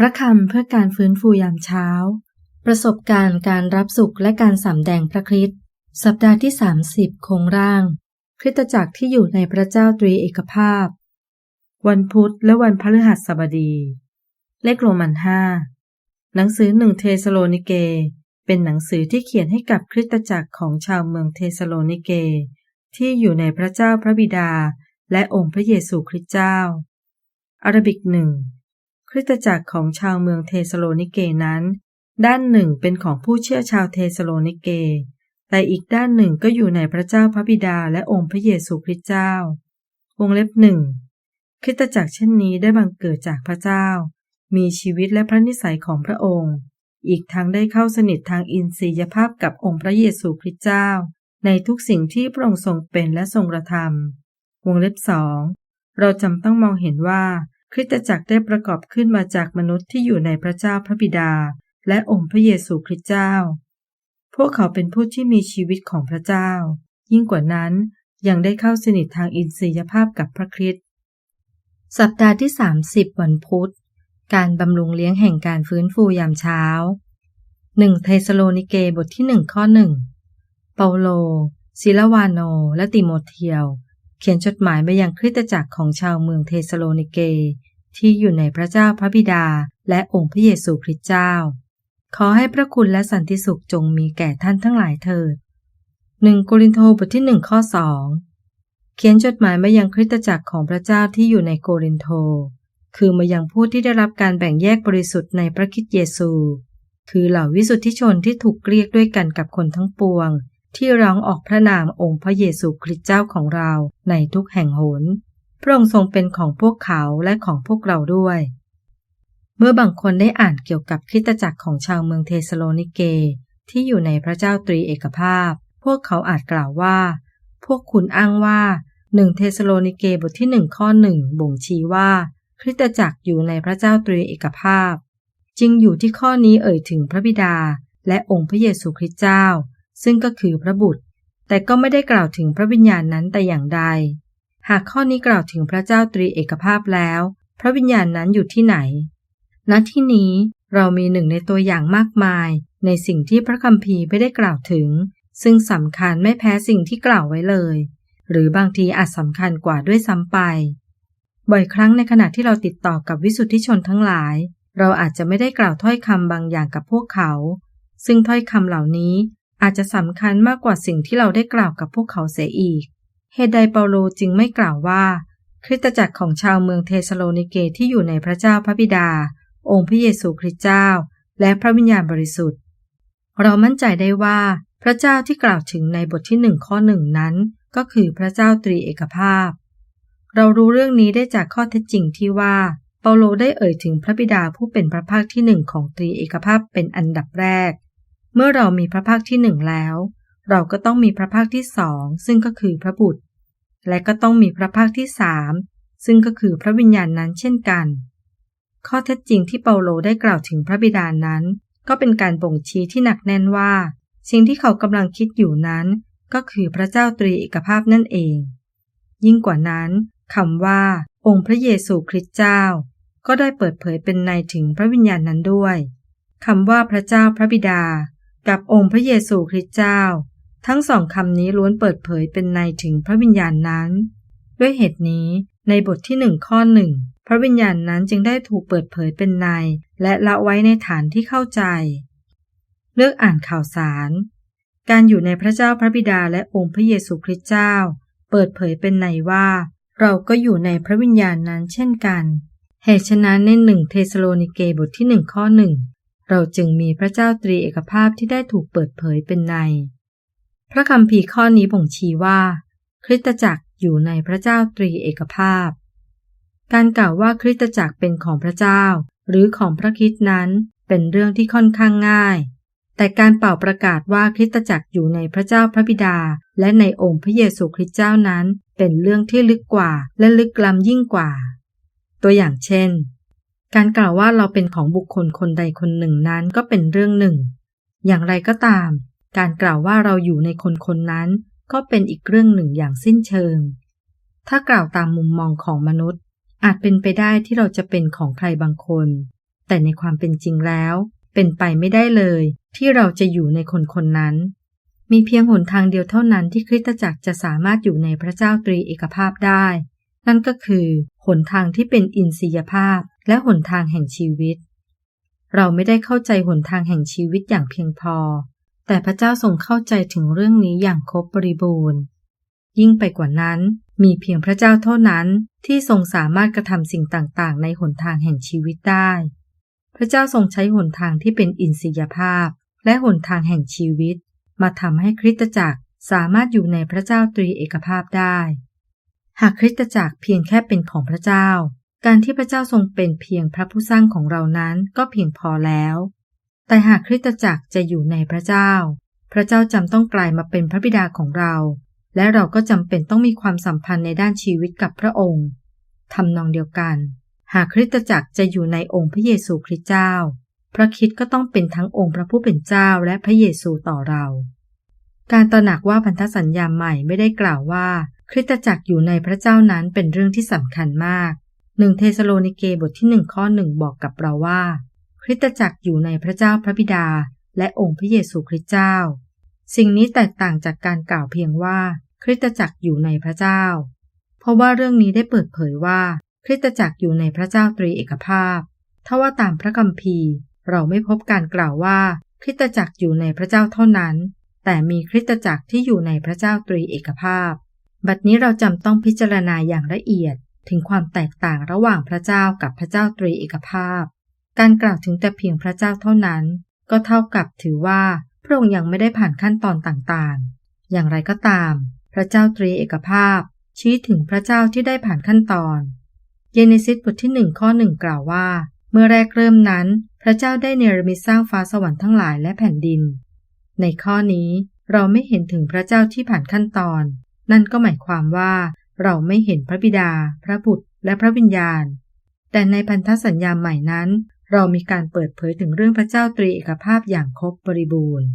พระคำเพื่อการฟื้นฟูยามเช้า ประสบการณ์การรับสุขและการสำแดงพระคริสต์สัปดาห์ที่ 30โครงร่าง คริสตจักรที่อยู่ในพระเจ้าตรีเอกภาพ วันพุธและวันพฤหัสบดี เลขโรมันห้าหนังสือหนึ่งเทสโลนิเก เป็นหนังสือที่เขียนให้กับคริสตจักรของชาวเมืองเทสโลนิเก ที่อยู่ในพระเจ้าพระบิดา และองค์พระเยซูคริสต์เจ้าอารบิกหนึ่ง คริสตจักรของชาวเมืองเทสโลนิเกนั้น ด้านหนึ่งเป็นของผู้เชื่อชาวเทสโลนิเก แต่อีกด้านหนึ่งก็อยู่ในพระเจ้าพระบิดาและองค์พระเยซูคริสต์เจ้าวงเล็บหนึ่งคริสตจักรเช่นนี้ได้บังเกิดจากพระเจ้า มีชีวิตและพระนิสัยของพระองค์ อีกทั้งได้เข้าสนิททางอินทรียภาพกับองค์พระเยซูคริสต์เจ้า ในทุกสิ่งที่พระองค์ทรงเป็นและทรงกระทำวงเล็บสองเราจำต้องมองเห็นว่า คริสตจักรได้ประกอบขึ้นมาจากมนุษย์ที่อยู่ในพระเจ้าพระบิดา และองค์พระเยซูคริสต์เจ้า พวกเขาเป็นผู้ที่มีชีวิตของพระเจ้า ยิ่งกว่านั้นยังได้เข้าสนิททางอินทรียภาพกับพระคริสต์สัปดาห์ที่ 30 วันพุธ การบำรุงเลี้ยงแห่งการฟื้นฟูยามเช้า 1 เทสโลนิเกบทที่ 1 ข้อ 1 เปาโล ซิลวาโน และติโมเทียว เขียนจดหมายมายังคริสตจักรของชาวเมืองเทสโลนิเก ที่อยู่ในพระเจ้าพระบิดาและองค์พระเยซูคริสต์เจ้า ขอให้พระคุณและสันติสุขจงมีแก่ท่านทั้งหลายเถิดหนึ่งโกรินโทบทที่หนึ่งข้อสองเขียนจดหมายมายังคริสตจักรของพระเจ้าที่อยู่ในโกรินโท คือมายังผู้ที่ได้รับการแบ่งแยกบริสุทธิ์ในพระคิดเยซู คือเหล่าวิสุทธิชนที่ถูกเรียกด้วยกันกับคนทั้งปวง ที่ร้องออกพระนามองค์พระเยซูคริสต์เจ้าของเราในทุกแห่งหน พระองค์ทรงเป็นของพวกเขาและของพวกเราด้วย เมื่อบางคนได้อ่านเกี่ยวกับคริสตจักรของชาวเมืองเทสโลนิเก ที่อยู่ในพระเจ้าตรีเอกภาพ พวกเขาอาจกล่าวว่า พวกคุณอ้างว่าหนึ่งเทสโลนิเกบทที่หนึ่งข้อหนึ่งบ่งชี้ว่า คริสตจักรอยู่ในพระเจ้าตรีเอกภาพจริงอยู่ที่ข้อนี้เอ่ยถึงพระบิดาและองค์พระเยซูคริสต์เจ้า ซึ่งก็คือพระบุตร แต่ก็ไม่ได้กล่าวถึงพระวิญญาณนั้นแต่อย่างใด หากข้อนี้กล่าวถึงพระเจ้าตรีเอกภาพแล้ว พระวิญญาณนั้นอยู่ที่ไหน ณ ที่นี้เรามีหนึ่งในตัวอย่างมากมาย ในสิ่งที่พระคัมภีร์ไม่ได้กล่าวถึง ซึ่งสำคัญไม่แพ้สิ่งที่กล่าวไว้เลย หรือบางทีอาจสำคัญกว่าด้วยซ้ำไป บ่อยครั้งในขณะที่เราติดต่อกับวิสุทธิชนทั้งหลาย เราอาจจะไม่ได้กล่าวถ้อยคำบางอย่างกับพวกเขา ซึ่งถ้อยคำเหล่านี้ อาจจะสำคัญมากกว่าสิ่งที่เราได้กล่าวกับพวกเขาเสียอีก เหตุใดเปาโลจึงไม่กล่าวว่า คริสตจักรของชาวเมืองเทสโลนิเกที่อยู่ในพระเจ้าพระบิดา องค์พระเยซูคริสต์เจ้า และพระวิญญาณบริสุทธิ์ เรามั่นใจได้ว่า พระเจ้าที่กล่าวถึงในบทที่หนึ่งข้อหนึ่งนั้น ก็คือพระเจ้าตรีเอกภาพ เรารู้เรื่องนี้ได้จากข้อเท็จจริงที่ว่า เปาโลได้เอ่ยถึงพระบิดาผู้เป็นพระภาคที่หนึ่งของตรีเอกภาพเป็นอันดับแรก เมื่อเรามีพระภาคที่หนึ่งแล้ว เราก็ต้องมีพระภาคที่สองซึ่งก็คือพระบุตร และก็ต้องมีพระภาคที่สามซึ่งก็คือพระวิญญาณนั้นเช่นกัน ข้อเท็จจริงที่เปาโลได้กล่าวถึงพระบิดานั้น ก็เป็นการบ่งชี้ที่หนักแน่นว่า สิ่งที่เขากำลังคิดอยู่นั้น ก็คือพระเจ้าตรีเอกภาพนั่นเอง ยิ่งกว่านั้นคำว่า องค์พระเยซูคริสต์เจ้า ก็ได้เปิดเผยเป็นในถึงพระวิญญาณนั้นด้วยคำว่าพระเจ้าพระบิดา กับองค์พระเยซูคริสต์เจ้า ทั้งสองคำนี้ล้วนเปิดเผยเป็นในถึงพระวิญญาณนั้น ด้วยเหตุนี้ในบทที่หนึ่งข้อหนึ่งพระวิญญาณนั้นจึงได้ถูกเปิดเผยเป็นใน และละไว้ในฐานที่เข้าใจ เลือกอ่านข่าวสาร การอยู่ในพระเจ้าพระบิดาและองค์พระเยซูคริสต์เจ้า เปิดเผยเป็นในว่า เราก็อยู่ในพระวิญญาณนั้นเช่นกันเหตุฉะนั้นในหนึ่งเทสโลนิเกบทที่หนึ่งข้อหนึ่ง เราจึงมีพระเจ้าตรีเอกภาพที่ได้ถูกเปิดเผยเป็นใน พระคำพีข้อนี้บ่งชี้ว่า คริสตจักรอยู่ในพระเจ้าตรีเอกภาพ การกล่าวว่าคริสตจักรเป็นของพระเจ้า หรือของพระคิดนั้นเป็นเรื่องที่ค่อนข้างง่าย แต่การเป่าประกาศว่าคริสตจักรอยู่ในพระเจ้าพระบิดา และในองค์พระเยซูคริสต์เจ้านั้น เป็นเรื่องที่ลึกกว่าและลึกล้ำยิ่งกว่า ตัวอย่างเช่น การกล่าวว่าเราเป็นของบุคคลคนใดคนหนึ่งนั้นก็เป็นเรื่องหนึ่ง อย่างไรก็ตาม การกล่าวว่าเราอยู่ในคนคนนั้น ก็เป็นอีกเรื่องหนึ่งอย่างสิ้นเชิง ถ้ากล่าวตามมุมมองของมนุษย์ อาจเป็นไปได้ที่เราจะเป็นของใครบางคน แต่ในความเป็นจริงแล้ว เป็นไปไม่ได้เลย ที่เราจะอยู่ในคนคนนั้น มีเพียงหนทางเดียวเท่านั้นที่คริสตจักรจะสามารถอยู่ในพระเจ้าตรีเอกภาพได้ นั่นก็คือหนทางที่เป็นอินทรียภาพ และหนทางแห่งชีวิต เราไม่ได้เข้าใจหนทางแห่งชีวิตอย่างเพียงพอ แต่พระเจ้าทรงเข้าใจถึงเรื่องนี้อย่างครบบริบูรณ์ ยิ่งไปกว่านั้น มีเพียงพระเจ้าเท่านั้นที่ทรงสามารถกระทำสิ่งต่างๆ ในหนทางแห่งชีวิตได้ พระเจ้าทรงใช้หนทางที่เป็นอินทรียภาพ และหนทางแห่งชีวิต มาทำให้คริสตจักรสามารถอยู่ในพระเจ้าตรีเอกภาพได้ หากคริสตจักรเพียงแค่เป็นของพระเจ้า การที่พระเจ้าทรงเป็นเพียงพระผู้สร้างของเรานั้นก็เพียงพอแล้ว แต่หากคริสตจักรจะอยู่ในพระเจ้า พระเจ้าจำต้องกลายมาเป็นพระบิดาของเรา และเราก็จำเป็นต้องมีความสัมพันธ์ในด้านชีวิตกับพระองค์ทำนองเดียวกัน หากคริสตจักรจะอยู่ในองค์พระเยซูคริสต์เจ้า พระคิดก็ต้องเป็นทั้งองค์พระผู้เป็นเจ้าและพระเยซูต่อเรา การตระหนักว่าพันธสัญญาใหม่ไม่ได้กล่าวว่า คริสตจักรอยู่ในพระเจ้านั้นเป็นเรื่องที่สำคัญมาก หนึ่งเทสโลนิเกบทที่หนึ่งข้อหนึ่งบอกกับเราว่า คริสตจักรอยู่ในพระเจ้าพระบิดา และองค์พระเยซูคริสต์เจ้า สิ่งนี้แตกต่างจากการกล่าวเพียงว่า คริสตจักรอยู่ในพระเจ้า เพราะว่าเรื่องนี้ได้เปิดเผยว่า คริสตจักรอยู่ในพระเจ้าตรีเอกภาพถ้าว่าตามพระคัมภีร์ เราไม่พบการกล่าวว่า คริสตจักรอยู่ในพระเจ้าเท่านั้น แต่มีคริสตจักรที่อยู่ในพระเจ้าตรีเอกภาพ บัดนี้เราจำต้องพิจารณาอย่างละเอียด ถึงความแตกต่างระหว่างพระเจ้ากับพระเจ้าตรีเอกภาพ การกล่าวถึงแต่เพียงพระเจ้าเท่านั้น ก็เท่ากับถือว่าพระองค์ยังไม่ได้ผ่านขั้นตอนต่างๆ อย่างไรก็ตาม พระเจ้าตรีเอกภาพ ชี้ถึงพระเจ้าที่ได้ผ่านขั้นตอน เยเนซิสบทที่หนึ่งข้อหนึ่งกล่าวว่า เมื่อแรกเริ่มนั้น พระเจ้าได้เนรมิตสร้างฟ้าสวรรค์ทั้งหลายและแผ่นดิน ในข้อนี้เราไม่เห็นถึงพระเจ้าที่ผ่านขั้นตอน นั่นก็หมายความว่า เราไม่เห็นพระบิดา พระบุตร และพระวิญญาณ แต่ในพันธสัญญาใหม่นั้น เรามีการเปิดเผยถึงเรื่องพระเจ้าตรีเอกภาพอย่างครบบริบูรณ์